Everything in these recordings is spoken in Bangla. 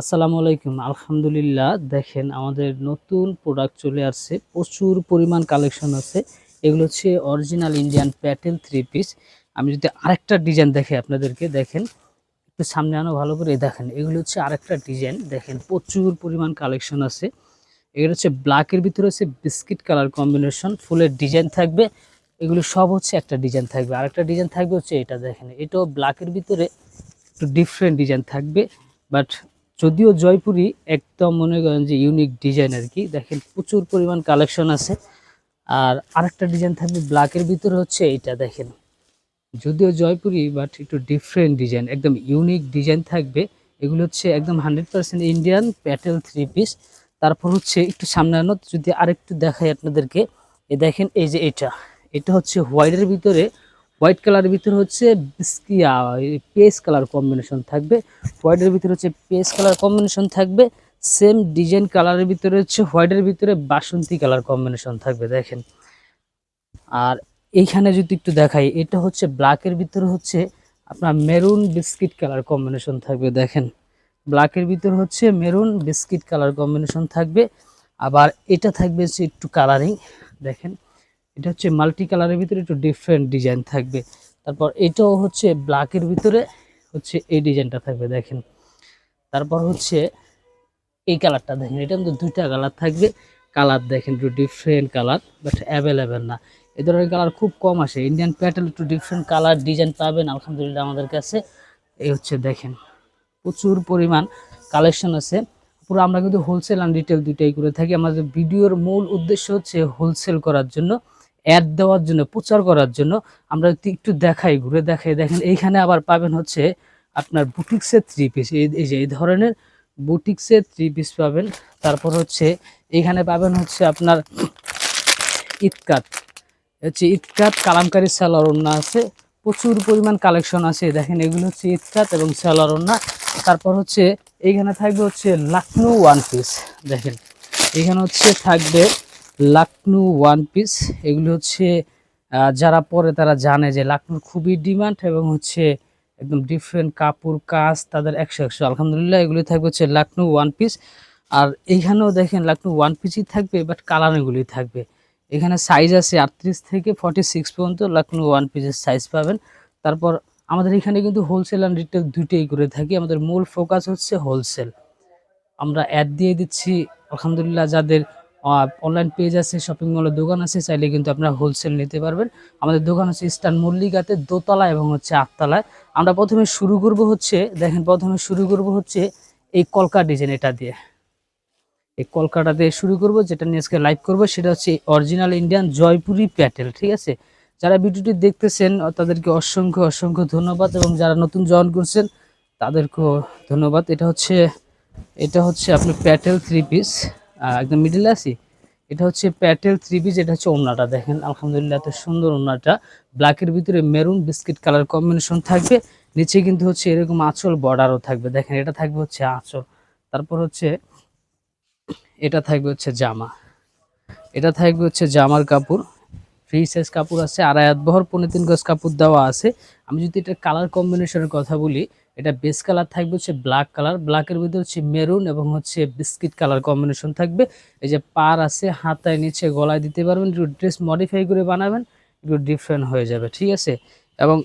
আসসালামু আলাইকুম। আলহামদুলিল্লাহ, দেখেন আমাদের নতুন প্রোডাক্ট চলে আসছে। প্রচুর পরিমাণ কালেকশন আছে। এগুলো হচ্ছে অরিজিনাল ইন্ডিয়ান প্যাটেল থ্রি পিস আমি যদি আরেকটা ডিজাইন দেখে আপনাদেরকে, দেখেন, একটু সামনে আনো, ভালো করে দেখেন। এগুলো হচ্ছে আরেকটা ডিজাইন দেখেন, প্রচুর পরিমাণ কালেকশন আছে। এগুলো হচ্ছে ব্ল্যাকের ভিতরে হচ্ছে বিস্কিট কালার কম্বিনেশন ফুলের ডিজাইন থাকবে। এগুলো সব হচ্ছে একটা ডিজাইন থাকবে। আরেকটা ডিজাইন থাকবে হচ্ছে এটা, দেখেন। এটাও ব্ল্যাকের ভিতরে একটু ডিফারেন্ট ডিজাইন থাকবে। বাট যদিও জয়পুরি একদম মনে করেন যে ইউনিক ডিজাইন আর কি। দেখেন প্রচুর পরিমাণ কালেকশন আছে। আর আরেকটা ডিজাইন থাকবে ব্ল্যাকের ভিতরে হচ্ছে এইটা, দেখেন। যদিও জয়পুরি বাট একটু ডিফারেন্ট ডিজাইন একদম ইউনিক ডিজাইন থাকবে। এগুলো হচ্ছে একদম হান্ড্রেড পার্সেন্ট ইন্ডিয়ান প্যাটেল থ্রি পিস তারপর হচ্ছে একটু সামনে আনো, যদি আরেকটু দেখাই আপনাদেরকে। এ দেখেন এই যে এটা। এটা হচ্ছে হোয়াইটের ভিতরে হোয়াইট কালারের ভিতরে হচ্ছে বিস্কিয়া পেস কালার কম্বিনেশন থাকবে। হোয়াইটের ভিতরে হচ্ছে পেস কালার কম্বিনেশন থাকবে। সেম ডিজাইন কালারের ভিতরে হচ্ছে হোয়াইটের ভিতরে বাসন্তী কালার কম্বিনেশন থাকবে, দেখেন। আর এইখানে যদি একটু দেখাই, এটা হচ্ছে ব্ল্যাকের ভিতরে হচ্ছে আপনার মেরুন বিস্কিট কালার কম্বিনেশন থাকবে, দেখেন। ব্ল্যাকের ভিতরে হচ্ছে মেরুন বিস্কিট কালার কম্বিনেশন থাকবে। আবার এটা থাকবে হচ্ছে একটু কালারিং দেখেন। এটা হচ্ছে মাল্টি কালারের ভিতরে একটু ডিফারেন্ট ডিজাইন থাকবে। তারপর এটাও হচ্ছে ব্ল্যাকের ভিতরে হচ্ছে এই ডিজাইনটা থাকবে, দেখেন। তারপর হচ্ছে এই কালারটা দেখেন এটা কিন্তু দুইটা কালার থাকবে। কালার দেখেন, একটু ডিফারেন্ট কালার বাট অ্যাভেলেবেল না। এই ধরনের কালার খুব কম আসে। ইন্ডিয়ান প্যাটেল একটু ডিফারেন্ট কালার ডিজাইন পাবেন, আলহামদুলিল্লাহ, আমাদের কাছে। এই হচ্ছে দেখেন, প্রচুর পরিমাণ কালেকশন আছে। পুরো আমরা কিন্তু হোলসেল অ্যান্ড রিটেল দুইটাই করে থাকি। আমাদের ভিডিওর মূল উদ্দেশ্য হচ্ছে হোলসেল করার জন্য। অ্যাড দেওয়ার জন্য, প্রচার করার জন্য আমরা একটু- দেখাই, ঘুরে দেখাই। দেখেন, এইখানে আবার পাবেন হচ্ছে আপনার বুটিক্সের থ্রি পিস এই যে, এই ধরনের বুটিক্সের থ্রি পিস পাবেন। তারপর হচ্ছে এইখানে পাবেন হচ্ছে আপনার ইতকাত হচ্ছে ইতকাত কালামকারী সালোয়ার ওড়না আছে। প্রচুর পরিমাণ কালেকশন আছে। দেখেন, এগুলো হচ্ছে ইতকাত এবং সালোয়ার ওড়না। তারপর হচ্ছে এইখানে থাকবে হচ্ছে লাকনো ওয়ান পিস দেখেন এখানে হচ্ছে থাকবে লাকনু ওয়ান পিস। এগুলো হচ্ছে যারা পরে তারা জানে যে লাকনুর খুবই ডিমান্ড এবং হচ্ছে একদম ডিফারেন্ট কাপড়, কাজ তাদের একশো একশো। আলহামদুলিল্লাহ এগুলি থাকবে হচ্ছে লাকনু ওয়ান পিস। আর এইখানেও দেখেন লাকনু ওয়ান পিসই থাকবে বাট কালারগুলি থাকবে। এখানে সাইজ আছে আটত্রিশ থেকে ফর্টি সিক্স পর্যন্ত লাকনু ওয়ান পিসের সাইজ পাবেন। তারপর আমাদের এখানে কিন্তু হোলসেল অ্যান্ড রিটেল দুইটাই করে থাকি। আমাদের মূল ফোকাস হচ্ছে হোলসেল আমরা অ্যাড দিয়ে দিচ্ছি, আলহামদুলিল্লাহ যাদের অনলাইন পেজ আছে শপিং মলের দোকান আছে, চাইলে কিন্তু আপনারা হোলসেল নিতে পারবেন। আমাদের দোকান হচ্ছে ইস্টার্ন মল্লিকাতে দোতলা এবং হচ্ছে আটতলায়। আমরা প্রথমে শুরু করব হচ্ছে, দেখেন প্রথমে শুরু করব হচ্ছে এই কলকা ডিজাইন এটা দিয়ে। এই কলকাতা দিয়ে শুরু করব, যেটা নিয়ে আজকে লাইভ করব, সেটা হচ্ছে অরিজিনাল ইন্ডিয়ান জয়পুরি প্যাটেল, ঠিক আছে? যারা ভিডিওটি দেখতেছেন, তাদেরকে অসংখ্য অসংখ্য ধন্যবাদ এবং যারা নতুন জয়েন করছেন, তাদেরকেও ধন্যবাদ। এটা হচ্ছে এটা হচ্ছে আপনি প্যাটেল থ্রি পিস একদম মিডিলে আছি, এটা হচ্ছে প্যাটেল থ্রি পিস এটা হচ্ছে ওড়নাটা। দেখেন, আলহামদুলিল্লাহ এত সুন্দর ওড়নাটা। ব্ল্যাকের ভিতরে মেরুন বিস্কিট কালার কম্বিনেশন থাকবে, নিচে কিন্তু হচ্ছে এরকম আঁচল বর্ডারও থাকবে। দেখেন, এটা থাকবে হচ্ছে আঁচল, তারপর হচ্ছে এটা থাকবে হচ্ছে জামা। এটা থাকবে হচ্ছে জামার কাপড় ফ্রি সাইজ কাপড় আছে, আড়াই হাত বহর পনেরো তিন গজ কাপড় দেওয়া আছে। আমি যদি এটা কালার কম্বিনেশনের কথা বলি এটা বেস কালার থাকবে হচ্ছে ব্ল্যাক কালার ব্ল্যাকের ভিতরে হচ্ছে মেরুন এবং হচ্ছে বিস্কিট কালার কম্বিনেশন থাকবে। এই যে পার আছে, হাতায় নিচে গলায় দিতে পারবেন, একটু ড্রেস মডিফাই করে বানাবেন, একটু ডিফারেন্ট হয়ে যাবে, ঠিক আছে? এবং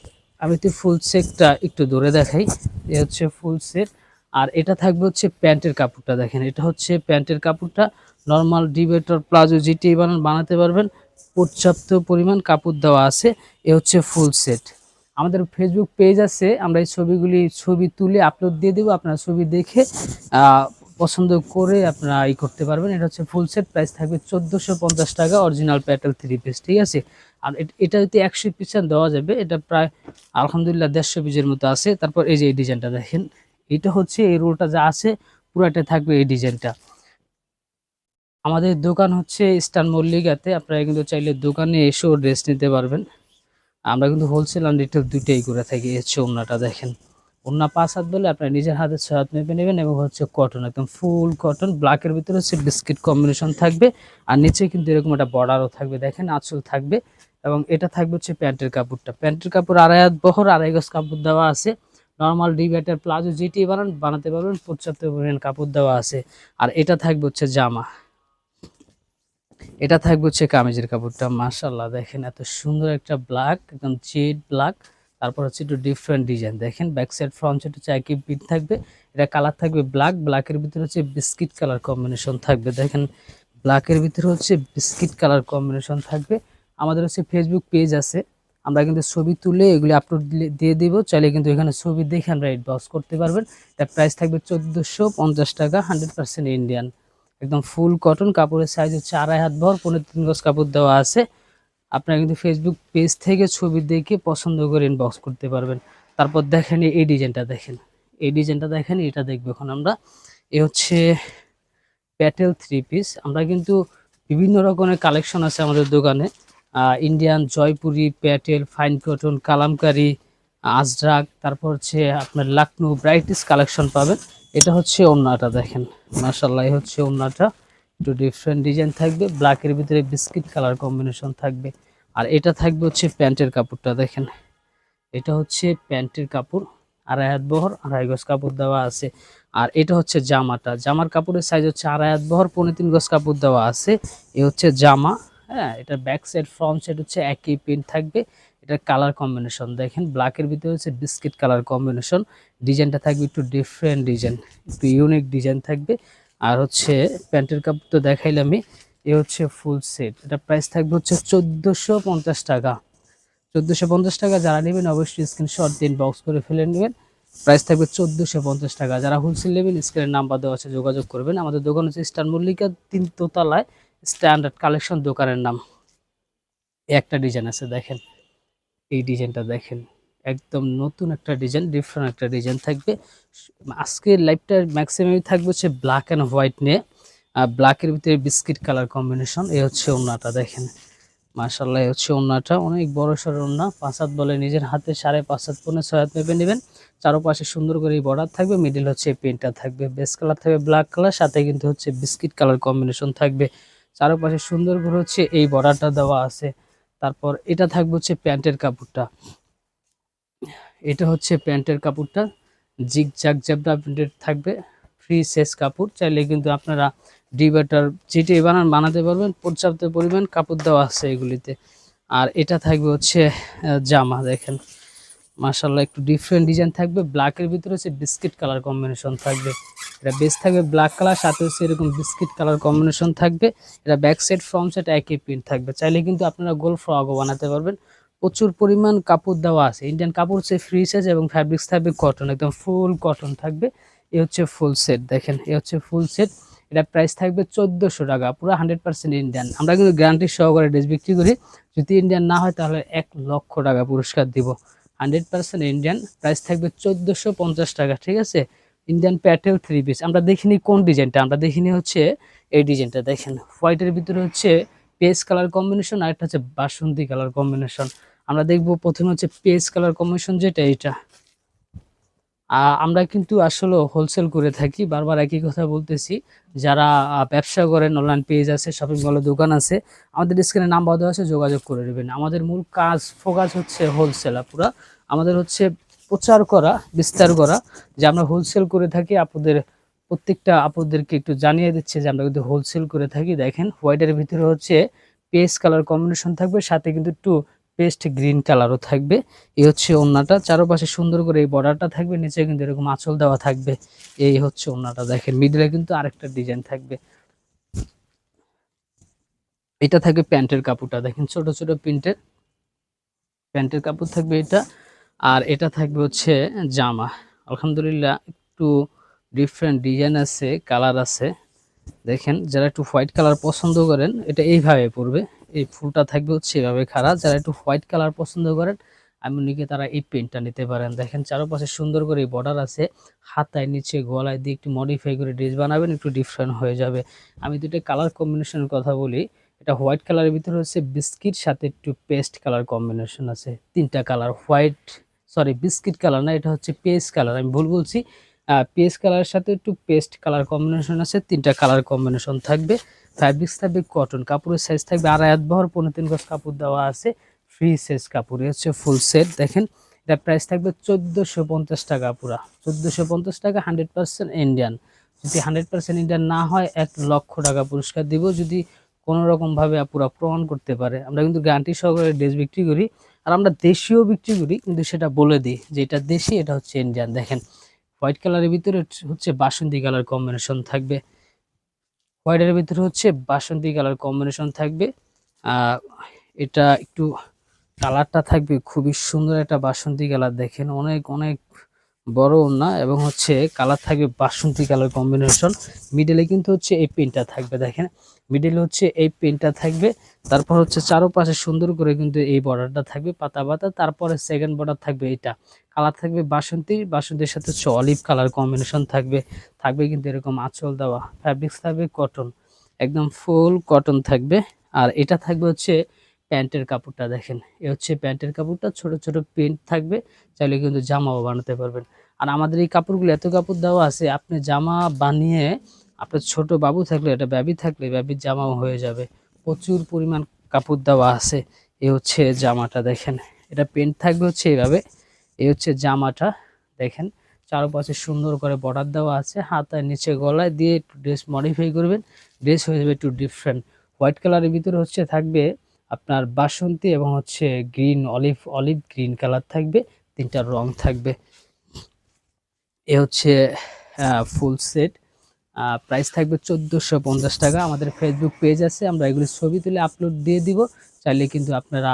আমি তো ফুল সেটটা একটু দূরে দেখাই, এ হচ্ছে ফুল সেট আর এটা থাকবে হচ্ছে প্যান্টের কাপড়টা দেখেন, এটা হচ্ছে প্যান্টের কাপড়টা নর্মাল ডিবেটর প্লাজো যেটি বানান, বানাতে পারবেন, পর্যাপ্ত পরিমাণ কাপড় দেওয়া আছে, এ হচ্ছে ফুল সেট আমাদের ফেসবুক পেজ আছে, আমরা এই ছবিগুলি, ছবি তুলে আপলোড দিয়ে দেবো, আপনারা ছবি দেখে পছন্দ করে আপনারা ই করতে পারবেন। এটা হচ্ছে ফুল সেট প্রাইস থাকবে চোদ্দোশো পঞ্চাশ টাকা অরিজিনাল প্যাটেল থ্রি পিস ঠিক আছে? আর এট- যদি একশো পিসের দেওয়া যাবে, এটা প্রায় আলহামদুলিল্লাহ দেড়শো পিসের মতো আছে। তারপর এই যে এই ডিজাইনটা দেখেন, এটা হচ্ছে এই রোলটা যা আছে, পুরাটা থাকবে এই ডিজাইনটা আমাদের দোকান হচ্ছে ইস্টার্ন মল্লিকাতে আপনারা কিন্তু চাইলে দোকানে এসেও ড্রেস নিতে পারবেন। আমরা কিন্তু হোলসেল অ্যান্ড রিটেল দুইটাই করে থাকি হচ্ছে ওড়নাটা দেখেন। ওড়না পাঁচ হাত বলে আপনার নিজের হাতে ছয় হাত মেপে নেবেন এবং হচ্ছে কটন একদম ফুল কটন ব্ল্যাকের ভিতরে হচ্ছে বিস্কিট কম্বিনেশন থাকবে আর নিচে কিন্তু এরকম একটা বর্ডারও থাকবে, দেখেন আঁচল থাকবে এবং এটা থাকবে হচ্ছে প্যান্টের কাপড়টা। প্যান্টের কাপড় আড়াই হাত বহর, আড়াই গজ কাপড় দেওয়া আছে। নর্মাল ডিবেটার প্লাজো যেটি বানান, বানাতে পারবেন পর্যাপ্ত পরিমাণ কাপড় দেওয়া আছে। আর এটা থাকবে হচ্ছে জামা। এটা থাকবে হচ্ছে কামিজের কাপড়টা মাশাল্লাহ দেখেন এত সুন্দর একটা ব্ল্যাক একদম জেড ব্ল্যাক তারপর হচ্ছে একটু ডিফারেন্ট ডিজাইন দেখেন ব্যাক সাইড ফ্রন্ট সাইড হচ্ছে একই পিন থাকবে। এটা কালার থাকবে ব্ল্যাক ব্ল্যাকের ভিতরে হচ্ছে বিস্কিট কালার কম্বিনেশন থাকবে। দেখেন ব্ল্যাকের ভিতরে হচ্ছে বিস্কিট কালার কম্বিনেশন থাকবে। আমাদের হচ্ছে ফেসবুক পেজ আছে। আমরা কিন্তু ছবি তুলে এগুলি আপলোড দিয়ে দেবো। চাইলে কিন্তু এখানে ছবি দেখে আমরা এড বক্স করতে পারবেন। এটা প্রাইস থাকবে চোদ্দোশো টাকা হান্ড্রেড ইন্ডিয়ান একদম ফুল কটন কাপড়ের সাইজ হচ্ছে আড়াই হাত ভর, পনেরো তিন গজ কাপড় দেওয়া আছে। আপনারা কিন্তু ফেসবুক পেজ থেকে ছবি দেখে পছন্দ করে ইনবক্স করতে পারবেন। তারপর দেখেন এই ডিজাইনটা দেখেন। এই ডিজাইনটা দেখেন, এটা দেখব এখন আমরা। এ হচ্ছে প্যাটেল থ্রি পিস আমরা কিন্তু বিভিন্ন রকমের কালেকশন আছে আমাদের দোকানে। ইন্ডিয়ান জয়পুরি প্যাটেল ফাইন কটন কালামকারি আজরাক তারপর হচ্ছে আপনার লাকনো ব্রাইটিস কালেকশন পাবেন। এটা হচ্ছে ওন্নাটা দেখেন। মাসাল্লাহ হচ্ছে ওন্নাটা। একটু ডিফারেন্ট ডিজাইন থাকবে ব্ল্যাকের ভিতরে বিস্কিট কালার কম্বিনেশন থাকবে। আর এটা থাকবে হচ্ছে প্যান্টের কাপড়টা, দেখেন। এটা হচ্ছে প্যান্টের কাপড়, আড়াই হাত বহর, আড়াই গজ কাপড় দেওয়া আছে। আর এটা হচ্ছে জামাটা, জামার কাপড়ের সাইজ হচ্ছে আড়াই হাত বহর পনেরো তিন গজ কাপড় দেওয়া আছে। এ হচ্ছে জামা হ্যাঁ এটা ব্যাক সাইড ফ্রন্ট সাইড হচ্ছে একই প্রিন্ট থাকবে। এটার কালার কম্বিনেশন দেখেন ব্ল্যাকের ভিতরে হচ্ছে বিস্কিট কালার কম্বিনেশন ডিজাইনটা থাকবে একটু ডিফারেন্ট ডিজাইন একটু ইউনিক ডিজাইন থাকবে। আর হচ্ছে প্যান্টের কাপড় তো দেখাইলামই, এ হচ্ছে ফুল সেট এটা প্রাইস থাকবে হচ্ছে চোদ্দোশো টাকা। চোদ্দোশো টাকা যারা নেবেন অবশ্যই স্ক্রিনশট দিন বক্স করে ফেলে নেবেন। প্রাইস থাকবে চোদ্দোশো পঞ্চাশ টাকা। যারা হোলসেল নেবেন স্ক্রিনের নাম্বার দেওয়া আছে, যোগাযোগ করবেন। আমাদের দোকান হচ্ছে স্টার মল্লিকা তিন দোতলায় স্ট্যান্ডার্ড কালেকশন দোকানের নাম। একটা ডিজাইন আছে, দেখেন। এই ডিজাইনটা দেখেন। একদম নতুন একটা ডিজাইন ডিফারেন্ট একটা ডিজাইন থাকবে। আজকের লাইফটা ম্যাক্সিমাম থাকবে হচ্ছে ব্ল্যাক অ্যান্ড হোয়াইট নিয়ে। আর ব্ল্যাকের ভিতরে বিস্কিট কালার কম্বিনেশন এ হচ্ছে ওনাটা দেখেন। মার্শাল্লাহ হচ্ছে ওনাটা অনেক বড় সড় ওনা পাঁচ হাত বলে নিজের হাতে সাড়ে পাঁচ হাত, পনে ছয় হাত মেপে নেবেন। চারোপাশে সুন্দর করে এই বর্ডার থাকবে। মিডিল হচ্ছে পেনটা থাকবে। বেস কালার থাকবে ব্ল্যাক কালার সাথে কিন্তু হচ্ছে বিস্কিট কালার কম্বিনেশন থাকবে। চারোপাশে সুন্দর করে হচ্ছে এই বর্ডারটা দেওয়া আছে। তারপর এটা থাকবে হচ্ছে প্যান্টের কাপড়টা। এটা হচ্ছে প্যান্টের কাপড়টা। জিগ জাগ জ্যাবডা প্যান্টের থাকবে। ফ্রি সেস কাপড়। চাইলে কিন্তু আপনারা ডিবাটার যেটি বানান, বানাতে পারবেন, পর্যাপ্ত পরিমাণ কাপড় দেওয়া আছে এগুলিতে। আর এটা থাকবে হচ্ছে জামা দেখেন। মার্শাল্লাহ একটু ডিফারেন্ট ডিজাইন থাকবে। ব্ল্যাকের ভিতরে হচ্ছে বিস্কিট কালার কম্বিনেশন থাকবে। এটা বেস থাকবে ব্ল্যাক কালার সাথে হচ্ছে এরকম বিস্কিট কালার কম্বিনেশন থাকবে। এটা ব্যাক সাইড ফ্রন্ট সাইড একই প্রিন্ট থাকবে। চাইলে কিন্তু আপনারা গোল ফ্রকও বানাতে পারবেন। প্রচুর পরিমাণ কাপড় দেওয়া আছে। ইন্ডিয়ান কাপড় হচ্ছে ফ্রি সাইজ এবং ফ্যাব্রিক্স থাকবে কটন একদম ফুল কটন থাকবে। এ হচ্ছে ফুল সেট দেখেন, এ হচ্ছে ফুল সেট এটা প্রাইস থাকবে চোদ্দোশো টাকা, পুরো হান্ড্রেড পার্সেন্ট ইন্ডিয়ান আমরা কিন্তু গ্যারান্টি সহকারে ড্রেস বিক্রি করি। যদি ইন্ডিয়ান না হয় তাহলে এক লক্ষ টাকা পুরস্কার দিব। হান্ড্রেড পার্সেন্ট ইন্ডিয়ান প্রাইস থাকবে চোদ্দোশো পঞ্চাশ টাকা, ঠিক আছে? ইন্ডিয়ান প্যাটেল থ্রি পিস আমরা দেখিনি কোন ডিজাইনটা, আমরা দেখিনি হচ্ছে এই ডিজাইনটা, দেখেন। হোয়াইটের ভিতরে হচ্ছে পেস কালার কম্বিনেশন, আর একটা হচ্ছে বাসন্তী কালার কম্বিনেশন। আমরা দেখব প্রথমে হচ্ছে পেস কালার কম্বিনেশন যেটা, এইটা। আমরা কিন্তু আসলে হোলসেল করে থাকি, বারবার একই কথা বলতেছি। যারা ব্যবসা করেন অনলাইন পেজ আছে শপিং মলের দোকান আছে, আমাদের স্ক্রিনে নাম্বার দেওয়া আছে, যোগাযোগ করে নেবেন। আমাদের মূল কাজ ফোকাস হচ্ছে হোলসেল পুরা। আমাদের হচ্ছে প্রচার করা, বিস্তার করা, যে আমরা হোলসেল করে থাকি আপনাদের প্রত্যেকটা আপনাদেরকে একটু জানিয়ে দিচ্ছে যে আমরা কিন্তু হোলসেল করে থাকি। দেখেন হোয়াইটের ভিতরে হচ্ছে পেস্ট কালার কম্বিনেশন থাকবে, সাথে কিন্তু একটু পেস্ট গ্রিন কালারও থাকবে। এই হচ্ছে ওড়নাটা, চারপাশে সুন্দর করে এই বর্ডারটা থাকবে, নিচে কিন্তু এরকম আঁচল দেওয়া থাকবে। এই হচ্ছে ওড়নাটা, দেখেন মিডলে কিন্তু আরেকটা ডিজাইন থাকবে। এটা থাকবে প্যান্টের কাপড়টা, দেখেন, ছোট ছোট প্রিন্টের। প্যান্টের কাপড় থাকবে এটা। আর এটা থাকবে হচ্ছে জামা। আলহামদুলিল্লাহ একটু ডিফারেন্ট ডিজাইন আছে কালার আছে। দেখেন, যারা একটু হোয়াইট কালার পছন্দ করেন, এটা এইভাবে পড়বে এই ফুলটা থাকবে হচ্ছে এভাবে খাড়া। যারা একটু হোয়াইট কালার পছন্দ করেন, আমি নিকে তারা এই পেনটা নিতে পারেন। দেখেন, চারপাশে সুন্দর করে বর্ডার আছে। হাতায় নিচে, গলায় দিয়ে একটু মডিফাই করে ড্রেস বানাবেন, একটু ডিফারেন্ট হয়ে যাবে। আমি দুটো কালার কম্বিনেশনের কথা বলি। এটা হোয়াইট কালারের ভিতরে হচ্ছে বিস্কিট সাথে একটু পেস্ট কালার কম্বিনেশন আছে। তিনটা colour white sorry, biscuit colour না, এটা হচ্ছে পেস্ট কালার। আমি ভুল বলছি। পেস্ট কালারের সাথে একটু পেস্ট কালার কম্বিনেশন আছে, তিনটা কালার কম্বিনেশন থাকবে। ফ্যাব্রিক্স থাকবে কটন, কাপড়ের সাইজ থাকবে আড়াই হাত বহর পনেরো তিন গজ কাপড় দেওয়া আছে ফ্রি সাইজ কাপড় হচ্ছে ফুল সেট দেখেন। এটা প্রাইস থাকবে চোদ্দোশো পঞ্চাশ টাকা পুরা। চোদ্দোশো পঞ্চাশ টাকা হান্ড্রেড পার্সেন্ট ইন্ডিয়ান যদি হান্ড্রেড পার্সেন্ট ইন্ডিয়ান না হয়, এক লক্ষ টাকা পুরস্কার দিব। যদি কোনো রকমভাবে পুরা প্রমাণ করতে পারে, আমরা কিন্তু গ্যারান্টি সহকারে ড্রেস বিক্রি করি। আর আমরা দেশীয় বিক্রি করি, কিন্তু সেটা বলে দিই যে এটা দেশি, এটা হচ্ছে ইন্ডিয়ান দেখেন, হোয়াইট কালারের ভিতরে হচ্ছে বাসন্তী কালার কম্বিনেশন থাকবে। হোয়াইটের ভিতরে হচ্ছে বাসন্তী কালার কম্বিনেশন থাকবে। এটা একটু কালারটা থাকবে, খুবই সুন্দর একটা বাসন্তী কালার। দেখেন, অনেক অনেক বড় ওড়না এবং হচ্ছে কালার থাকবে বাসন্তী কালার কম্বিনেশন মিডলে কিন্তু হচ্ছে এই পেনটা থাকবে, দেখেন। মিডলে হচ্ছে এই পেনটা থাকবে। তারপর হচ্ছে চারোপাশে সুন্দর করে কিন্তু এই বর্ডারটা থাকবে, পাতা পাতা। তারপরে সেকেন্ড বর্ডার থাকবে এটা। কালার থাকবে বাসন্তী, বাসন্তীর সাথে হচ্ছে অলিভ কালার কম্বিনেশন থাকবে। থাকবে কিন্তু এরকম আঁচল দেওয়া। ফ্যাব্রিক্স থাকবে কটন একদম ফুল কটন থাকবে। আর এটা থাকবে হচ্ছে প্যান্টের কাপড়টা দেখেন। এ হচ্ছে প্যান্টের কাপড়টা, ছোট ছোট প্রিন্ট থাকবে, চাইলে কিন্তু জামাও বানাতে পারবেন। আর আমাদের এই কাপড়গুলো এত কাপড় দেওয়া আছে, আপনি জামা বানিয়ে, আপনার ছোট বাবু থাকলে এটা ব্যাবি থাকলে, ব্যাবির জামাও হয়ে যাবে। প্রচুর পরিমাণ কাপড় দেওয়া আছে, এ হচ্ছে জামাটা দেখেন। এটা প্রিন্ট থাকবে হচ্ছে এইভাবে, এ হচ্ছে জামাটা দেখেন। চারপাশে সুন্দর করে বর্ডার দেওয়া আছে, হাতায় নিচে গলায় দিয়ে একটু ড্রেস মডিফাই করবেন। ড্রেস হয়ে যাবে একটু ডিফারেন্ট হোয়াইট কালারের ভিতরে হচ্ছে থাকবে আপনার বাসন্তী এবং হচ্ছে green olive olive green colour থাকবে, তিনটা রং থাকবে। এ হচ্ছে ফুল সেট। প্রাইস থাকবে চোদ্দোশো পঞ্চাশ টাকা। আমাদের ফেসবুক পেজ আছে, আমরা এগুলি ছবি তুলে আপলোড দিয়ে দিব। চাইলে কিন্তু আপনারা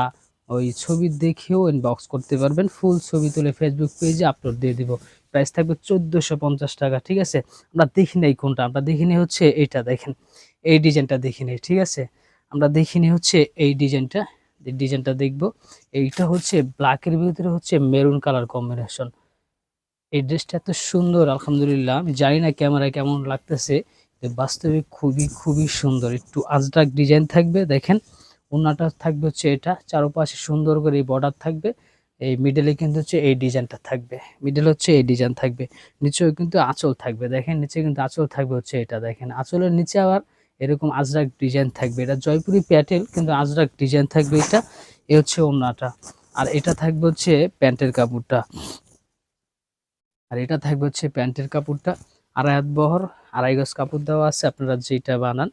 ওই ছবি দেখেও ইনবক্স করতে পারবেন। ফুল ছবি তুলে ফেসবুক পেজে আপলোড দিয়ে দিব। প্রাইস থাকবে চোদ্দোশো পঞ্চাশ টাকা, ঠিক আছে? আমরা দেখি নাই কোনটা, আমরা দেখি হচ্ছে এইটা, দেখেন। এই ডিজাইনটা দেখি ঠিক আছে? আমরা দেখিনি হচ্ছে এই ডিজাইনটা। এই ডিজাইনটা দেখব। এইটা হচ্ছে ব্ল্যাকের ভিতরে হচ্ছে মেরুন কালার কম্বিনেশন এই ড্রেসটা এত সুন্দর, আলহামদুলিল্লাহ। আমি জানি না ক্যামেরায় কেমন লাগতেছে। বাস্তবে খুবই খুবই সুন্দর। একটু আজডাক ডিজাইন থাকবে, দেখেন। ওনাটা থাকবে হচ্ছে এটা। চারপাশে সুন্দর করে এই বর্ডার থাকবে। এই মিডলে কিন্তু হচ্ছে এই ডিজাইনটা থাকবে। মিডল হচ্ছে এই ডিজাইন থাকবে। নিচেও কিন্তু আঁচল থাকবে। দেখেন, নিচে কিন্তু আঁচল থাকবে হচ্ছে এটা। দেখেন, আঁচলের নিচে আবার এরকম আজরাক ডিজাইন থাকবে। এটা জয়পুরি প্যাটেল কিন্তু আজরাক ডিজাইন থাকবে এটা। এ হচ্ছে ওনাটা আর এটা থাকবে হচ্ছে প্যান্টের কাপড়টা। আর এটা থাকবে হচ্ছে প্যান্টের কাপড়টা। আড়াই হাত বহর, আড়াই গজ কাপড় দেওয়া আছে, আপনারা যেটা বানান।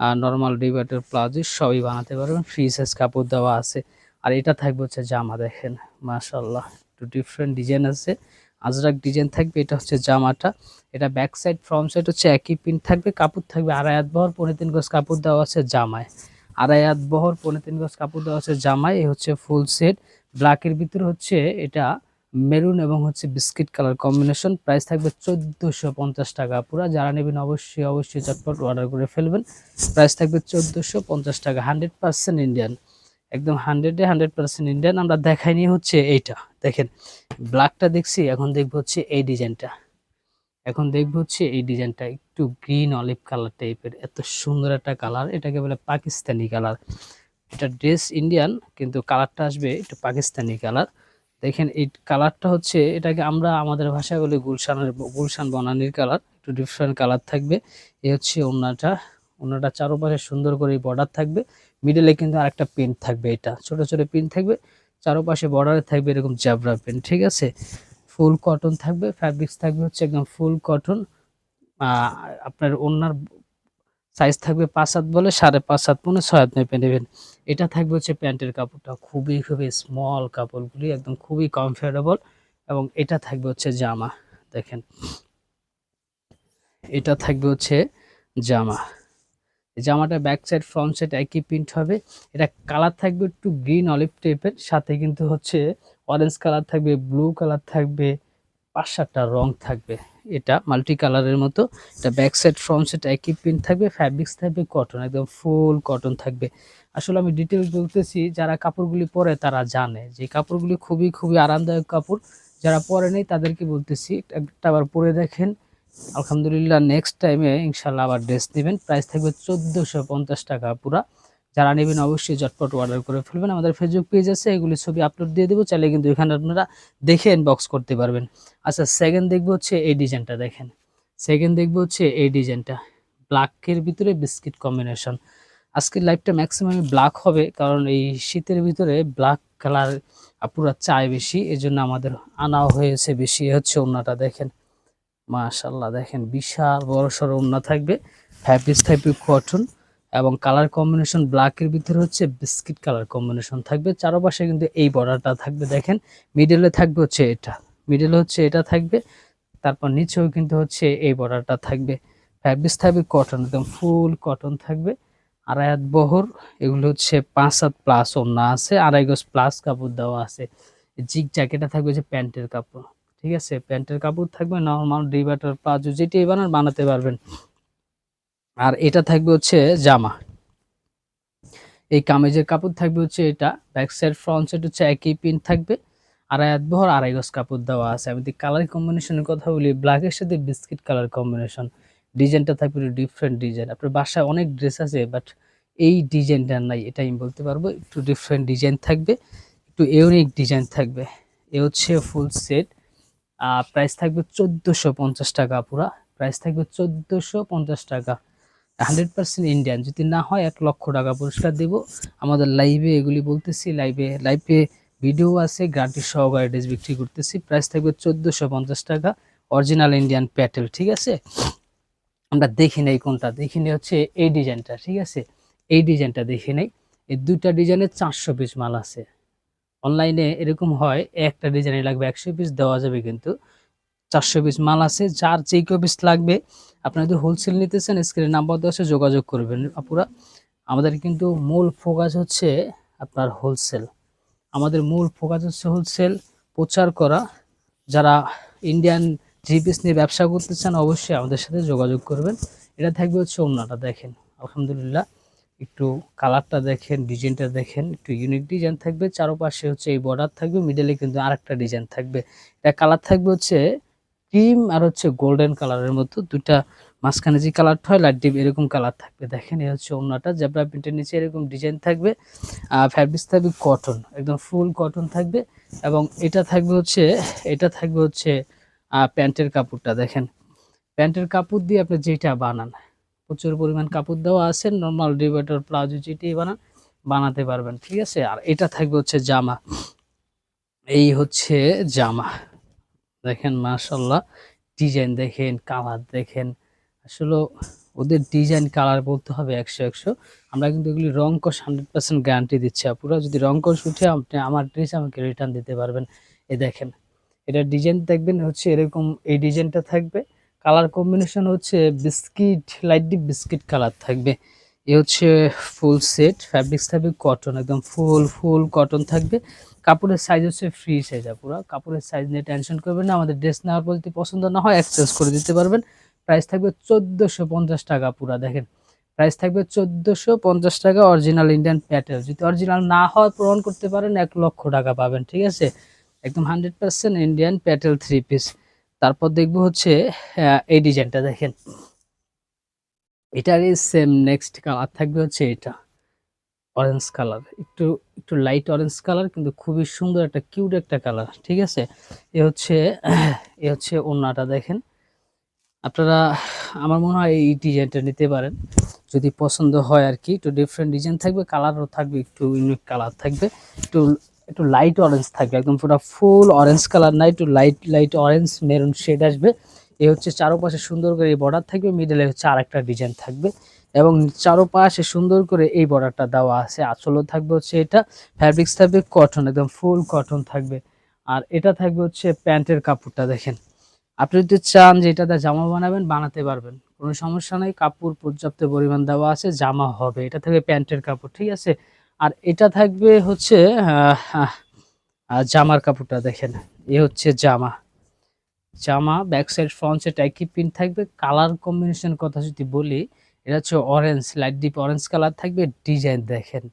আর নর্মাল ডিবাটের প্লাজো সবই বানাতে পারবেন। ফ্রি সাইজ কাপড় দেওয়া আছে। আর এটা থাকবে হচ্ছে জামা, দেখেন। মাশাল্লাহ একটু ডিফারেন্ট ডিজাইন আছে। আজরাক ডিজাইন থাকবে, এটা হচ্ছে জামাটা। এটা ব্যাক সাইড ফ্রন্ট সাইড হচ্ছে একই প্রিন্ট থাকবে, কাপড় থাকবে আড়াই হাত বহর পনেরো তিন গজ কাপড় দেওয়া আছে জামায়। আড়াই হাত বহর পনেরো তিন গজ কাপড় দেওয়া আছে জামায় এই হচ্ছে ফুল সেট ব্ল্যাকের ভিতরে হচ্ছে এটা মেরুন এবং হচ্ছে বিস্কিট কালার কম্বিনেশন প্রাইস থাকবে চোদ্দোশো পঞ্চাশ টাকা। পুরো যারা নেবেন অবশ্যই অবশ্যই চটপট অর্ডার করে ফেলবেন। প্রাইস থাকবে চোদ্দোশো পঞ্চাশ টাকা হান্ড্রেড পার্সেন্ট ইন্ডিয়ান একদম হান্ড্রেডে হান্ড্রেড পার্সেন্ট ইন্ডিয়ান আমরা দেখাইনি হচ্ছে এইটা। দেখেন ব্ল্যাকটা দেখছি, এখন দেখব হচ্ছে এই ডিজাইনটা। এখন দেখব হচ্ছে এই ডিজাইনটা একটু গ্রিন অলিভ কালার টাইপের এত সুন্দর একটা কালার এটাকে বলে পাকিস্তানি কালার এটা ড্রেস ইন্ডিয়ান কিন্তু কালারটা আসবে একটু পাকিস্তানি কালার দেখেন, এই কালারটা হচ্ছে, এটাকে আমরা আমাদের ভাষায় বলি গুলশানের, গুলশান বনানির কালার একটু ডিফারেন্ট কালার থাকবে। এ হচ্ছে ওনাটা ওনাটা চারোপাশে সুন্দর করে বর্ডার থাকবে। মিডলে কিন্তু আরেকটা পেন্ট থাকবে এটা। ছোট ছোট পেন্ট থাকবে। চারোপাশে বর্ডারে থাকবে এরকম জ্যাবরা পেন্ট ঠিক আছে? ফুল কটন থাকবে ফ্যাব্রিক্স থাকবে হচ্ছে একদম ফুল কটন আপনার ওনার সাইজ থাকবে পাঁচ হাত বলে, সাড়ে পাঁচ হাত মনে ছয় হাত মেপে নেবেন। এটা থাকবে হচ্ছে প্যান্টের কাপড়টা, খুবই খুবই স্মল কাপড়গুলি, একদম খুবই কমফোর্টেবল এবং এটা থাকবে হচ্ছে জামা, দেখেন। এটা থাকবে হচ্ছে জামা। জামাটা ব্যাক সাইড ফ্রন্ট সাইড একই প্রিন্ট হবে। এটা কালার থাকবে একটু গ্রিন অলিভ টাইপের সাথে কিন্তু হচ্ছে অরেঞ্জ কালার থাকবে ব্লু কালার থাকবে, পাঁচ সাতটা রং থাকবে। এটা মাল্টি কালারের মতো। এটা ব্যাক সাইড ফ্রন্ট সাইড একই প্রিন্ট থাকবে ফ্যাব্রিক্স থাকবে কটন একদম ফুল কটন থাকবে। আসলে আমি ডিটেলস বলতেছি, যারা কাপড়গুলি পরে তারা জানে। যে কাপড়গুলি খুবই খুবই আরামদায়ক কাপড়, যারা পরে নেই তাদেরকে বলতেছি, একটা আবার পরে দেখেন। আলহামদুলিল্লাহ নেক্সট টাইমে ইনশাল্লাহ আবার ড্রেস নেবেন প্রাইস থাকবে চোদ্দোশো পঞ্চাশ টাকা পুরা। যারা নেবেন অবশ্যই ঝটপট অর্ডার করে ফেলবেন। আমাদের ফেসবুক পেজ আছে, এগুলি ছবি আপলোড দিয়ে দেবো। চাইলে কিন্তু এখানে আপনারা দেখে ইনবক্স করতে পারবেন। আচ্ছা সেকেন্ড দেখব হচ্ছে এই ডিজাইনটা দেখেন। সেকেন্ড দেখব হচ্ছে এই ডিজাইনটা ব্ল্যাকের ভিতরে বিস্কিট কম্বিনেশন আজকের লাইফটা ম্যাক্সিমাম ব্ল্যাক হবে, কারণ এই শীতের ভিতরে ব্ল্যাক কালার আপুরা চায় বেশি। এই জন্য আমাদের আনাও হয়েছে বেশি। হচ্ছে ওন্নাটা দেখেন। মাশাল্লাহ দেখেন বিশাল বড় সড়ো ওন্না থাকবে। ফ্যাব্রিক্স থাকবে কটন এবং কালার কম্বিনেশন ব্ল্যাকের ভিতরে হচ্ছে বিস্কিট কালার কম্বিনেশন থাকবে। চারপাশে কিন্তু এই বর্ডারটা থাকবে, দেখেন। মিডলে থাকবে হচ্ছে এটা। মিডলে হচ্ছে এটা থাকবে। তারপর নিচেও কিন্তু হচ্ছে এই বর্ডারটা থাকবে। ফ্যাব্রিক্স থাকবে কটন একদম ফুল কটন থাকবে। আড়াই হাত বহর, এগুলো হচ্ছে পাঁচ হাত প্লাস ওন্না আছে। আড়াই গজ প্লাস কাপড় দেওয়া আছে। জিগ জ্যাকেটটা থাকবে যে প্যান্টের কাপড়। ঠিক আছে? প্যান্টের কাপড় থাকবে নর্মাল ডিবাটার প্লাজো যেটি বানান, বানাতে পারবেন। আর এটা থাকবে হচ্ছে জামা। এই কামেজের কাপড় থাকবে হচ্ছে এটা। ব্যাক সাইড ফ্রন্ট সাইড হচ্ছে একই পিন থাকবে। আড়াই হাত বহর আড়াই গজ কাপড় দেওয়া আছে। আমি কালার কম্বিনেশনের কথা বলি ব্ল্যাকের সাথে বিস্কিট কালার কম্বিনেশন ডিজাইনটা থাকবে একটু ডিফারেন্ট ডিজাইন আপনার বাসায় অনেক ড্রেস আছে বাট এই ডিজাইনটা নাই এটা আমি বলতে পারব। একটু ডিফারেন্ট ডিজাইন থাকবে, একটু ইউনিক ডিজাইন থাকবে। এ হচ্ছে ফুল সেট প্রাইস থাকবে চোদ্দোশো পঞ্চাশ টাকা পুরা। প্রাইস থাকবে চোদ্দোশো পঞ্চাশ টাকা। হান্ড্রেড পার্সেন্ট ইন্ডিয়ান যদি না হয় এক লক্ষ টাকা পুরস্কার দেব। আমাদের লাইভে এগুলি বলতেছি লাইভে লাইভে ভিডিও আছে গ্রান্টি সহকারে ড্রেস বিক্রি করতেছি। প্রাইস থাকবে চোদ্দোশো পঞ্চাশ টাকা অরিজিনাল ইন্ডিয়ান প্যাটেল ঠিক আছে? আমরা দেখি নেই কোনটা, দেখি নেই হচ্ছে এই ডিজাইনটা ঠিক আছে? এই ডিজাইনটা দেখি নেই। এই দুইটা ডিজাইনের চারশো পিস মাল আছে। অনলাইনে এরকম হয়, একটা ডিজাইনে লাগবে একশো পিস দেওয়া যাবে কিন্তু। চারশো পিস মাল আছে, যার যেই পিস লাগবে আপনারা যদি হোলসেল নিতে চান স্ক্রিনে নাম্বার দেওয়া যোগাযোগ করবেন আপুরা। আমাদের কিন্তু মূল ফোকাস হচ্ছে আপনার হোলসেল আমাদের মূল ফোকাস হচ্ছে হোলসেল প্রচার করা। যারা ইন্ডিয়ান থ্রি পিস নিয়ে ব্যবসা করতে চান, অবশ্যই আমাদের সাথে যোগাযোগ করবেন। এটা থাকবে হচ্ছে অন্যটা দেখেন। আলহামদুলিল্লাহ। একটু কালারটা দেখেন ডিজাইনটা দেখেন, একটু ইউনিক ডিজাইন থাকবে, চারপাশে হচ্ছে এই বর্ডার থাকবে মিডলে কিন্তু আরেকটা ডিজাইন থাকবে। এটা কালার থাকবে হচ্ছে ক্রিম আর হচ্ছে গোল্ডেন কালারের মতো দুটা মাঝখানে যে কালারটা হয় লাইট ডিপ এরকম কালার থাকবে। দেখেন, এই হচ্ছে ওনাটা জেব্রা প্রিন্টের নিচে এরকম ডিজাইন থাকবে ফ্যাব্রিক্স থাকবে কটন একদম ফুল কটন থাকবে, এবং এটা থাকবে হচ্ছে, এটা থাকবে হচ্ছে প্যান্টের কাপড়টা, দেখেন। প্যান্টের কাপড় দিয়ে আপনি যেটা বানান প্রচুর পরিমাণ কাপড় দেওয়া আছে নর্মাল ডিবেটর প্লাজো যেটাই বানান বানাতে পারবেন, ঠিক আছে? আর এটা থাকবে হচ্ছে জামা। এই হচ্ছে জামা। দেখেন মাশাল্লাহ ডিজাইন দেখেন কালার দেখেন। আসলে ওদের ডিজাইন কালার বলতে হবে একশো একশো। আমরা কিন্তু এগুলি রং কষ হান্ড্রেড পার্সেন্ট গ্যারান্টি দিচ্ছি। পুরো যদি রং কষ উঠে, আপনি আমার ড্রেস আমাকে রিটার্ন দিতে পারবেন। এ দেখেন, এটা ডিজাইন দেখবেন, হচ্ছে এরকম, এই ডিজাইনটা থাকবে। কালার কম্বিনেশন হচ্ছে biscuit, light deep biscuit colour থাকবে। এ হচ্ছে ফুল সেট, ফ্যাব্রিক্স থাকবে কটন, একদম ফুল ফুল কটন থাকবে। কাপড়ের সাইজ হচ্ছে ফ্রি সাইজ পুরো কাপড়ের সাইজ নিয়ে টেনশন করবেন না, আমাদের ড্রেস নেওয়ার পর যদি পছন্দ না হয় এক্সচেঞ্জ করে দিতে পারবেন। প্রাইস থাকবে চোদ্দোশো পঞ্চাশ টাকা পুরা দেখেন। প্রাইস থাকবে চোদ্দোশো পঞ্চাশ টাকা অরিজিনাল ইন্ডিয়ান প্যাটেল যদি অরিজিনাল না হয় প্রমাণ করতে পারেন, এক লক্ষ টাকা পাবেন, ঠিক আছে? একদম হান্ড্রেড পার্সেন্ট ইন্ডিয়ান প্যাটেল থ্রি পিস তারপর দেখব হচ্ছে এই ডিজাইনটা দেখেন। এটারই সেম নেক্সট কালার থাকবে হচ্ছে এটা অরেঞ্জ কালার একটু একটু লাইট অরেঞ্জ কালার কিন্তু খুবই সুন্দর একটা কিউট একটা কালার ঠিক আছে? এ হচ্ছে এ হচ্ছে ওড়নাটা দেখেন। আপনারা, আমার মনে হয় এই ডিজাইনটা নিতে পারেন। যদি পছন্দ হয় আর কি, একটু ডিফারেন্ট ডিজাইন থাকবে কালারও থাকবে, একটু ইউনিক কালার থাকবে, একটু একটু লাইট অরেঞ্জ থাকবে, একদম পুরো ফুল অরেঞ্জ কালার না একটু light light orange maroon shade আসবে। এ হচ্ছে চারোপাশে সুন্দর করে এই বর্ডার থাকবে মিডলে হচ্ছে আর একটা ডিজাইন থাকবে। এবং চারোপাশে সুন্দর করে এই বর্ডারটা দেওয়া আছে, আঁচলও থাকবে হচ্ছে এটা ফ্যাব্রিক্স থাকবে কটন একদম ফুল কটন থাকবে। আর এটা থাকবে হচ্ছে প্যান্টের কাপড়টা দেখেন। আপনি যদি চান যে এটাতে জামা বানাবেন, বানাতে পারবেন। কোনো সমস্যা নেই, কাপড় পর্যাপ্ত পরিমাণ দেওয়া আছে, জামা হবে। এটা থাকবে প্যান্টের কাপড়, ঠিক আছে? আর এটা থাকবে হচ্ছে জামার কাপড়টা দেখেন। এ হচ্ছে জামা। জামা ব্যাক সাইড ফ্রন্ট সাইড একই প্রিন্ট থাকবে। কালার কম্বিনেশন কথা যদি বলি, এটা হচ্ছে orange light deep orange colour থাকবে। ডিজাইন দেখেন।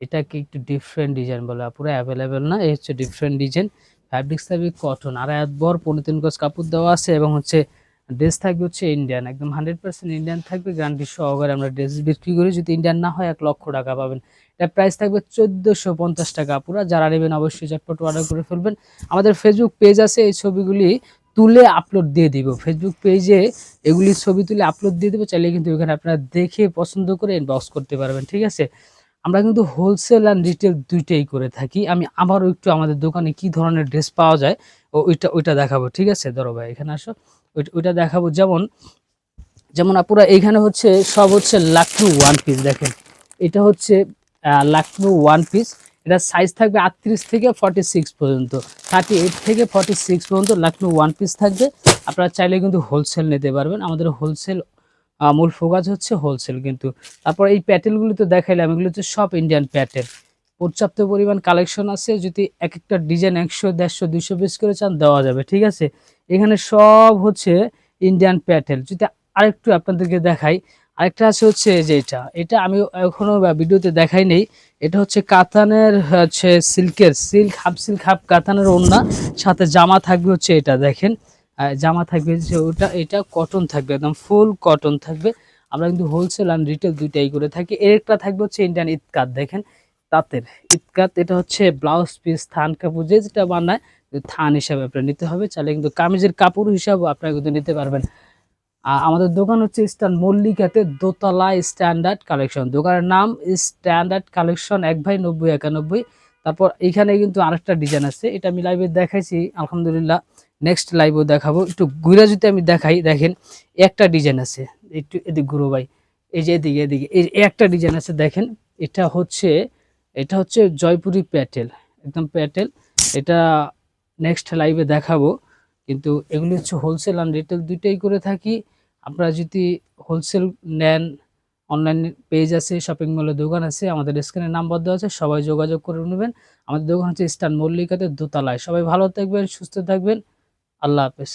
এটাকে একটু ডিফারেন্ট ডিজাইন বলে। পুরো অ্যাভেলেবেল না এই হচ্ছে ডিফারেন্ট ডিজাইন ফ্যাব্রিক্স থাকবে কটন আর বর পনেরো তিন গজ কাপড় দেওয়া আছে এবং হচ্ছে ড্রেস থাকবে হচ্ছে ইন্ডিয়ান একদম হান্ড্রেড পার্সেন্ট ইন্ডিয়ান থাকবে। গ্যারান্টি সহকারে আমরা ড্রেস বিক্রি করি। যদি ইন্ডিয়ান না হয়, এক লক্ষ টাকা পাবেন। এটা প্রাইস থাকবে চোদ্দোশো পঞ্চাশ টাকা পুরো। যারা নেবেন অবশ্যই চটপট অর্ডার করে ফেলবেন। আমাদের ফেসবুক পেজ আছে, এই ছবিগুলি তুলে আপলোড দিয়ে দিব। ফেসবুক পেজে এগুলির ছবি তুলে আপলোড দিয়ে দেবো। চাইলে কিন্তু এখানে আপনারা দেখে পছন্দ করে ইনবক্স করতে পারবেন, ঠিক আছে? আমরা কিন্তু হোলসেল অ্যান্ড রিটেল দুইটাই করে থাকি। আমি আবারও একটু আমাদের দোকানে কি ধরনের ড্রেস পাওয়া যায়, ও ওইটা ওইটা দেখাবো, ঠিক আছে? ধরো ভাই, এখানে আসো। ওইটা- দেখাবো। যেমন যেমন আপুরা, এইখানে হচ্ছে, সব হচ্ছে লাকনু ওয়ান পিস দেখেন। এটা হচ্ছে লাকনু ওয়ান পিস এটা সাইজ থাকবে আটত্রিশ থেকে ফর্টি সিক্স পর্যন্ত। থার্টি এইট থেকে ফর্টি সিক্স পর্যন্ত লাকনু ওয়ান পিস থাকবে। আপনারা চাইলে কিন্তু হোলসেল নিতে পারবেন। আমাদের হোলসেল মূল ফোকাস হচ্ছে হোলসেল কিন্তু। তারপর এই প্যাটেলগুলি তো দেখাইলাম, এগুলো হচ্ছে সব ইন্ডিয়ান প্যাটেল পর্যাপ্ত পরিমাণ কালেকশন আছে, যদি এক একটা ডিজাইন একশো, দেড়শো, দুইশো পিস করে চান দেওয়া যাবে, ঠিক আছে? এখানে সব হচ্ছে ইন্ডিয়ান প্যাটেল যদি আরেকটু আপনাদেরকে দেখাই, আরেকটা আছে হচ্ছে যে এটা। এটা আমি এখনও ভিডিওতে দেখাই নেই। এটা হচ্ছে কাতানের হচ্ছে সিল্কের, সিল্ক, হাফ সিল্ক, হাফ কাতানের ওড়না। সাথে জামা থাকবে হচ্ছে এটা, দেখেন। জামা থাকবে যে ওটা, এটা কটন থাকবে, একদম ফুল কটন থাকবে। আমরা কিন্তু হোলসেল অ্যান্ড রিটেল দুইটাই করে থাকি। এর একটা থাকবে হচ্ছে ইন্ডিয়ান ইতকাত দেখেন। তাঁতের। ইতকাত এটা হচ্ছে ব্লাউজ পিস, থান কাপড়, যে যেটা বানায় থান হিসাবে আপনার নিতে হবে। চাইলে কিন্তু কামিজের কাপড় হিসাবে আপনারা কিন্তু নিতে পারবেন। আমাদের দোকান হচ্ছে ইস্টার্ন মল্লিকাতে দোতলা স্ট্যান্ডার্ড কালেকশন। দোকানের নাম স্ট্যান্ডার্ড কালেকশন এক ভাই নব্বই, একানব্বই। তারপর এখানে কিন্তু আরেকটা ডিজাইন আছে, এটা আমি লাইভে দেখাইছি, আলহামদুলিল্লাহ। নেক্সট লাইভও দেখাবো। একটু ঘুরে যদি আমি দেখাই, দেখেন, একটা ডিজাইন আছে। একটু এদিক ঘুরো ভাই। এই যে এদিকে এদিকে, এই একটা ডিজাইন আছে, দেখেন। এটা হচ্ছে এটা হচ্ছে জয়পুরি প্যাটেল, একদম প্যাটেল। এটা নেক্সট লাইভে দেখাবো। কিন্তু এগুলি হচ্ছে হোলসেল অ্যান্ড রিটেল দুইটাই করে থাকি। আপনারা যদি হোলসেল নেন অনলাইন পেজ আছে শপিং মলের দোকান আছে, আমাদের স্ক্রিনে নাম্বার দেওয়া আছে, সবাই যোগাযোগ করে নেবেন। আমাদের দোকান হচ্ছে ইস্টার্ন মল্লিকাতে দোতলায়। সবাই ভালো থাকবেন, সুস্থ থাকবেন। আল্লাহ হাফেজ।